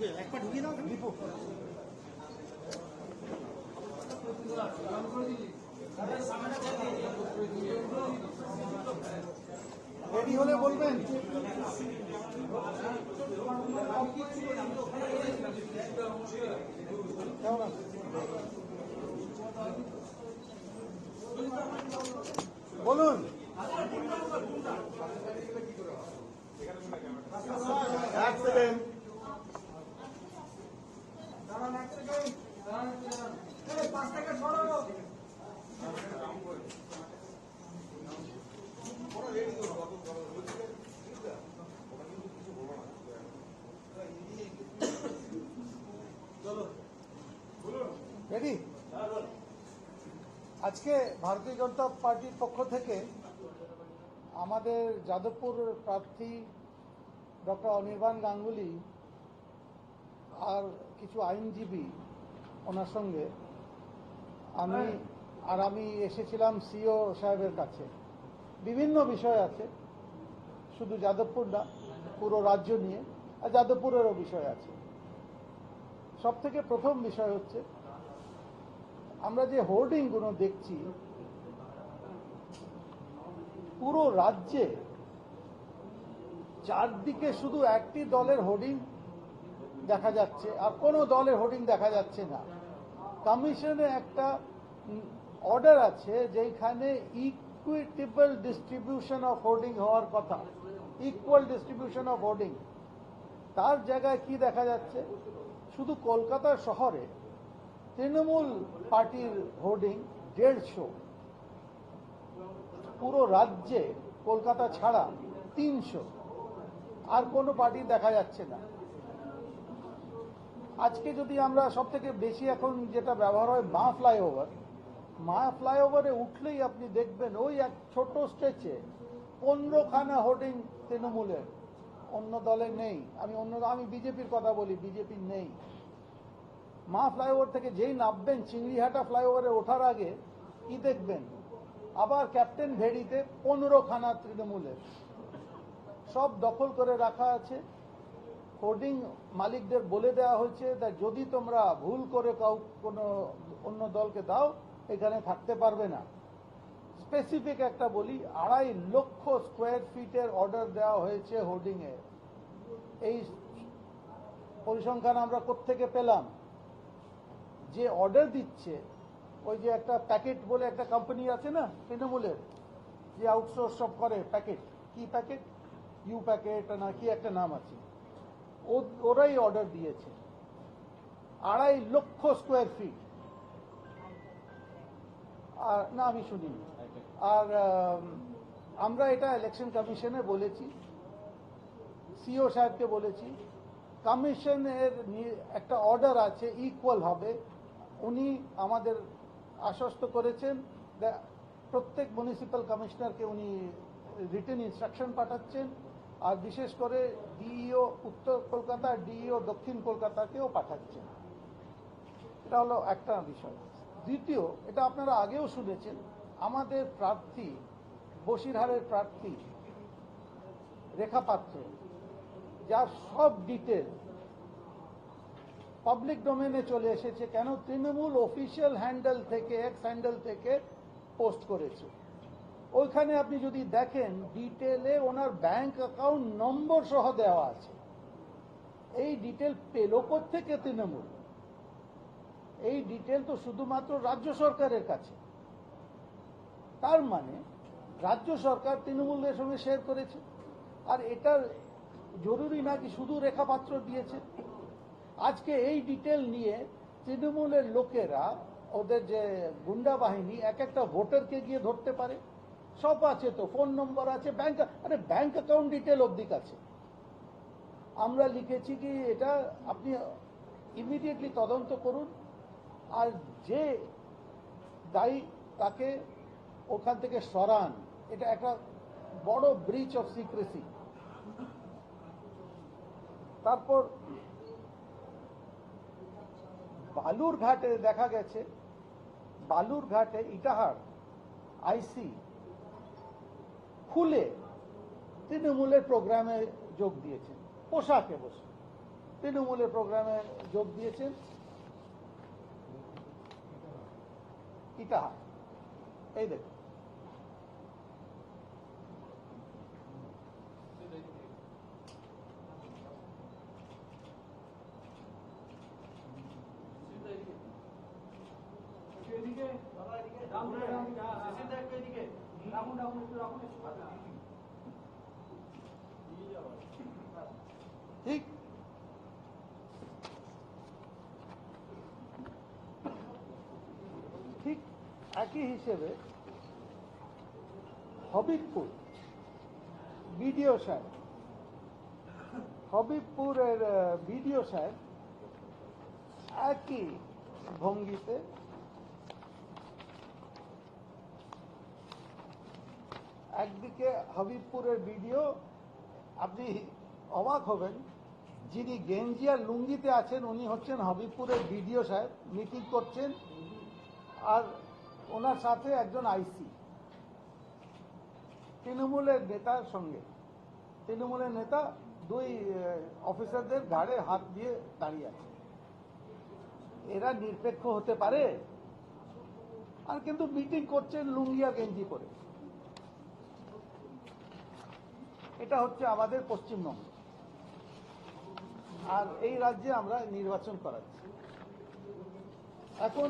ঢুকে ঢুকিয়ে দাও রেডি হলে বলবেন। বলুন। এক সেকেন্ড রেডি আজকে ভারতীয় জনতা পার্টির পক্ষ থেকে আমাদের যাদবপুর প্রার্থী ডক্টর অনির্বাণ গাঙ্গুলি আর কিছু আইনজীবী ওনার সঙ্গে আমি আর আমি এসেছিলাম সিও সাহেবের কাছে। বিভিন্ন বিষয় আছে শুধু যাদবপুর না পুরো রাজ্য নিয়ে আর যাদবপুরেরও বিষয় আছে। সব থেকে প্রথম বিষয় হচ্ছে আমরা যে হোর্ডিংগুলো দেখছি, পুরো রাজ্যে চারদিকে শুধু একটি দলের হোর্ডিং দেখা যাচ্ছে আর কোনো দলের হোর্ডিং দেখা যাচ্ছে না। কমিশনে একটা অর্ডার আছে যেখানে ইকুইটেবল ডিস্ট্রিবিউশন অফ হোর্ডিং হওয়ার কথা। ইকুয়াল ডিস্ট্রিবিউশন অফ হোর্ডিং তার জায়গায় কি দেখা যাচ্ছে? শুধু কলকাতা শহরে তৃণমূল পার্টির হোর্ডিং দেড়শো। পুরো রাজ্যে কলকাতা ছাড়া তিনশো। আর কোনো পার্টি দেখা যাচ্ছে না। আজকে যদি আমরা সব থেকে বেশি এখন যেটা ব্যবহার হয় মা ফ্লাইওভার, মা ফ্লাইওভারে উঠলেই আপনি দেখবেন ওই এক ছোট স্ট্রেচে পনেরোখানা হোর্ডিং তৃণমূলের। অন্য দলে নেই। আমি অন্য, আমি বিজেপির কথা বলি বিজেপির নেই। মা ফ্লাইওভার থেকে যেই নামবেন, চিংড়িহাটা ফ্লাইওভারে ওঠার আগে কি দেখবেন, আবার ক্যাপ্টেন ভেড়িতে পনেরো খানা তৃণমূলের। সব দখল করে রাখা আছে। হোর্ডিং মালিকদের বলে দেওয়া হয়েছে যদি তোমরা ভুল করে কাউ কোনো অন্য দলকে দাও, এখানে থাকতে পারবে না। স্পেসিফিক একটা বলি, আড়াই লক্ষ স্কোয়ার ফিটের অর্ডার দেওয়া হয়েছে হোর্ডিংয়ে। এই পরিসংখ্যান আমরা কোত্থেকে পেলাম? যে অর্ডার দিচ্ছে, ওই যে একটা প্যাকেট বলে একটা কোম্পানি আছে না, তৃণমূলের, যে আউটসোর্স সব করে প্যাকেট কি প্যাকেট ইউ প্যাকেট না কি একটা নাম আছে। ওরাই অর্ডার দিয়েছে। আড়াই লক্ষ স্কোয়ার ফিট আর, না, আমি শুনিনি। আর আমরা এটা ইলেকশন কমিশনে বলেছি সিও সাহেবকে বলেছি কমিশনের একটা অর্ডার আছে ইকুয়াল হবে। উনি আমাদের আশ্বস্ত করেছেন প্রত্যেক মিউনিসিপ্যাল কমিশনারকে উনি রিটেন ইনস্ট্রাকশন পাঠাচ্ছেন, আর বিশেষ করে ডিইও উত্তর কলকাতা ডিইও দক্ষিণ কলকাতাকেও পাঠাচ্ছেন। এটা হলো একটা বিষয়। দ্বিতীয়, এটা আপনারা আগেও শুনেছেন, আমাদের প্রার্থী বসিরহারের প্রার্থী, রেখা পাত্র, যার সব ডিটেল পাবলিক ডোমেনে চলে এসেছে কেন তৃণমূল অফিসিয়াল হ্যান্ডেল থেকে এক্স হ্যান্ডেল থেকে পোস্ট করেছে। ওইখানে আপনি যদি দেখেন ডিটেলে ওনার ব্যাংক অ্যাকাউন্ট নম্বর সহ দেওয়া আছে। এই ডিটেল পেল থেকে তৃণমূল? এই ডিটেল তো শুধুমাত্র রাজ্য সরকারের কাছে। তার মানে রাজ্য সরকার তৃণমূলের সঙ্গে শেয়ার করেছে। আর এটার জরুরি নাকি শুধু রেখাপাত্র দিয়েছে? আজকে এই ডিটেল নিয়ে তৃণমূলের লোকেরা, ওদের যে গুন্ডা বাহিনী, এক একটা ভোটারকে গিয়ে ধরতে পারে। সব আছে তো ফোন নম্বর আছে ব্যাংক আরে ব্যাংক অ্যাকাউন্ট ডিটেল অব্দি আছে আমরা লিখেছি কি, এটা আপনি ইমিডিয়েটলি তদন্ত করুন। আর যে দায়ী তাকে ওখান থেকে সরান। এটা একটা বড় ব্রিচ অফ সিক্রেসি তারপর বালুর ঘাটে দেখা গেছে, বালুর ঘাটে ইটাহার, আইসি, খুলে তৃণমূলের প্রোগ্রামে যোগ দিয়েছেন। পোশাকে বসে তৃণমূলের প্রোগ্রামে যোগ দিয়েছেন ইটাহার। এই দেখুন। ঠিক। ঠিক একই হিসেবে হবিবপুর বিডিও সাহেব হবিবপুরের বিডিও সাহেব একই ভঙ্গিতে একদিকে হবিবপুরের ভিডিও আপনি অবাক হবেন, যিনি গেঞ্জি আর লুঙ্গিতে আছেন, উনি হচ্ছেন হবিবপুরের বিডিও সাহেব, মিটিং করছেন, আর ওনার সাথে একজন আইসি, তৃণমূলের নেতার সঙ্গে। তৃণমূলের নেতা দুই অফিসারদের ঘাড়ে হাত দিয়ে দাঁড়িয়ে আছে। এরা নিরপেক্ষ হতে পারে? আর কিন্তু মিটিং করছেন লুঙ্গি আর গেঞ্জি করে এটা হচ্ছে আমাদের পশ্চিমবঙ্গ। আর এই রাজ্যে আমরা নির্বাচন করাচ্ছি। এখন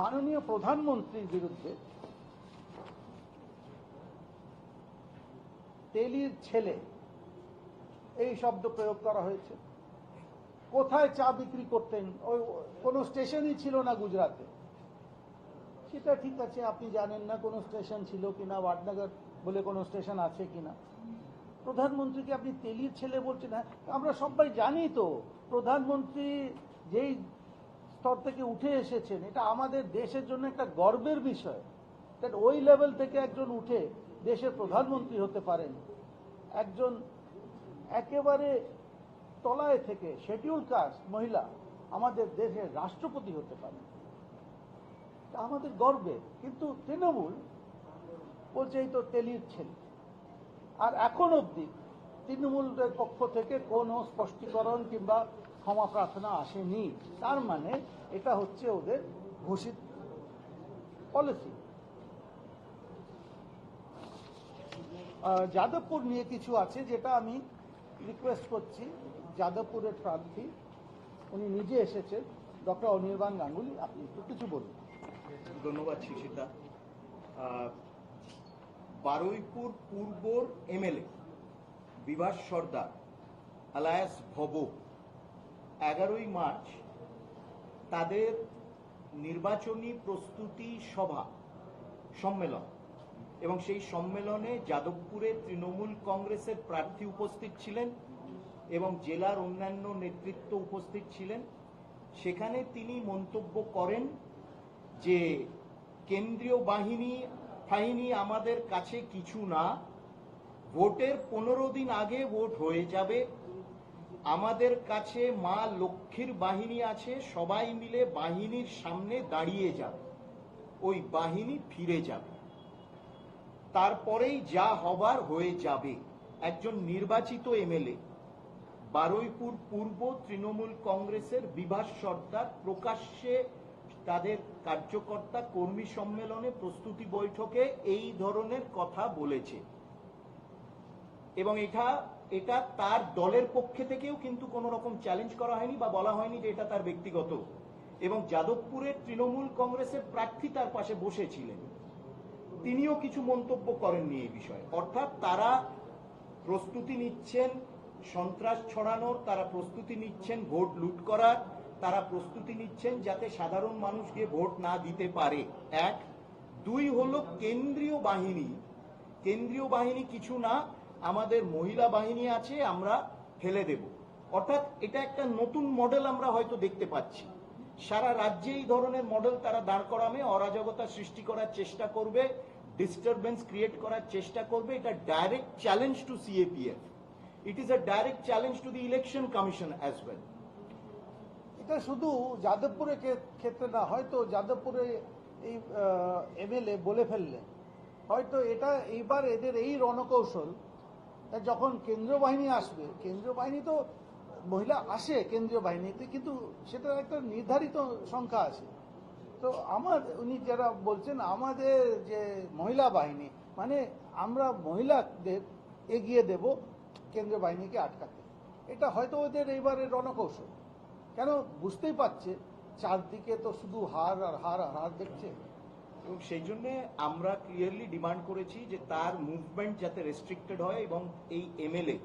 মাননীয় প্রধানমন্ত্রীর বিরুদ্ধে তেলির ছেলে এই শব্দ প্রয়োগ করা হয়েছে। কোথায় চা বিক্রি করতেন? ওই কোনো স্টেশনই ছিল না গুজরাটে। সেটা ঠিক আছে, আপনি জানেন না কোনো স্টেশন ছিল কিনা ওয়াডনগর বলে কোনো স্টেশন আছে কিনা। প্রধানমন্ত্রীকে আপনি তেলির ছেলে বলছেন হ্যাঁ আমরা সবাই জানি তো, প্রধানমন্ত্রী যেই স্তর থেকে উঠে এসেছেন, এটা আমাদের দেশের জন্য একটা গর্বের বিষয়। দ্যাট ওই লেভেল থেকে একজন উঠে দেশের প্রধানমন্ত্রী হতে পারেন। একজন একেবারে তলায় থেকে শেডিউল কাস্ট মহিলা, আমাদের দেশের রাষ্ট্রপতি হতে পারেন। আমাদের গর্বে। কিন্তু তৃণমূল বলছে, এই তো তেলির ছেলে। আর এখন অবধি তৃণমূলের পক্ষ থেকে কোনো স্পষ্টীকরণ কিংবা ক্ষমা প্রার্থনা আসেনি। তার মানে এটা হচ্ছে ওদের ঘোষিত পলিসি যাদবপুর নিয়ে কিছু আছে যেটা আমি রিকোয়েস্ট করছি। যাদবপুরের প্রার্থী, উনি নিজে এসেছেন। ডক্টর অনির্বাণ গাঙ্গুলি, আপনি একটু কিছু বলুন। ধন্যবাদ শিশিতা বারুইপুর পূর্বর এমএলএ বিভাস সর্দার আলায়াস ভব এগারোই মার্চ তাদের নির্বাচনী প্রস্তুতি সভা, সম্মেলন এবং সেই সম্মেলনে যাদবপুরে তৃণমূল কংগ্রেসের প্রার্থী উপস্থিত ছিলেন এবং জেলার অন্যান্য নেতৃত্ব উপস্থিত ছিলেন। সেখানে তিনি মন্তব্য করেন যে কেন্দ্রীয় বাহিনী বাহিনী আমাদের কাছে কিছু না, ভোটের পনেরো দিন আগে ভোট হয়ে যাবে। আমাদের কাছে মা লক্ষ্মীর বাহিনী আছে, সবাই মিলে বাহিনীর সামনে দাঁড়িয়ে যাবে। ওই বাহিনী ফিরে যাবে। তারপরেই যা হবার হয়ে যাবে। একজন নির্বাচিত এমএলএ, বারুইপুর পূর্ব তৃণমূল কংগ্রেসের বিভাস সর্দার, প্রকাশ্যে তাদের কার্যকর্তা কর্মী সম্মেলনে প্রস্তুতি বৈঠকে এই ধরনের কথা বলেছে। এবং এটা এটা তার দলের পক্ষে থেকেও কিন্তু কোনো রকম চ্যালেঞ্জ করা হয়নি বা বলা হয়নি যে এটা তার ব্যক্তিগত। এবং যাদবপুরের তৃণমূল কংগ্রেসের প্রার্থী তার পাশে বসেছিলেন। তিনিও কিছু মন্তব্য করেননি এই বিষয়ে। অর্থাৎ তারা প্রস্তুতি নিচ্ছেন, সন্ত্রাস ছড়ানোর, তারা প্রস্তুতি নিচ্ছেন, ভোট লুট করার তারা প্রস্তুতি নিচ্ছেন যাতে সাধারণ মানুষ গিয়ে ভোট না দিতে পারে। এক। দুই হলো কেন্দ্রীয় বাহিনী। কেন্দ্রীয় বাহিনী কিছু না, আমাদের মহিলা বাহিনী আছে, আমরা ফেলে দেব। অর্থাৎ এটা একটা নতুন মডেল আমরা হয়তো দেখতে পাচ্ছি। সারা রাজ্যে এই ধরনের মডেল তারা দাঁড় করামে অরাজকতা সৃষ্টি করার চেষ্টা করবে ডিস্টারবেন্স ক্রিয়েট করার চেষ্টা করবে। এটা direct challenge to CAPF it is a direct challenge to the election commission as well এটা শুধু যাদবপুরের ক্ষে- ক্ষেত্রে না, হয়তো যাদবপুরে এই এমএলএ বলে ফেললেন হয়তো এটা এইবার এদের এই রণকৌশল যখন কেন্দ্রীয় বাহিনী আসবে, কেন্দ্রীয় বাহিনী তো মহিলা আসে কেন্দ্রীয় বাহিনীতে, কিন্তু সেটার একটা নির্ধারিত সংখ্যা আছে। তো আমার, উনি যারা বলছেন, আমাদের যে মহিলা বাহিনী মানে আমরা মহিলাদের এগিয়ে দেব, কেন্দ্রীয় বাহিনীকে আটকাতে। এটা হয়তো ওদের এইবারের রণকৌশল। কেন? বুঝতেই পারছে, চারদিকে তো শুধু হার আর হার আর হার দেখছে। এবং সেই জন্য আমরা ক্লিয়ারলি ডিমান্ড করেছি যে তার মুভমেন্ট যাতে রেস্ট্রিক্টেড হয় এবং এই এমএলএ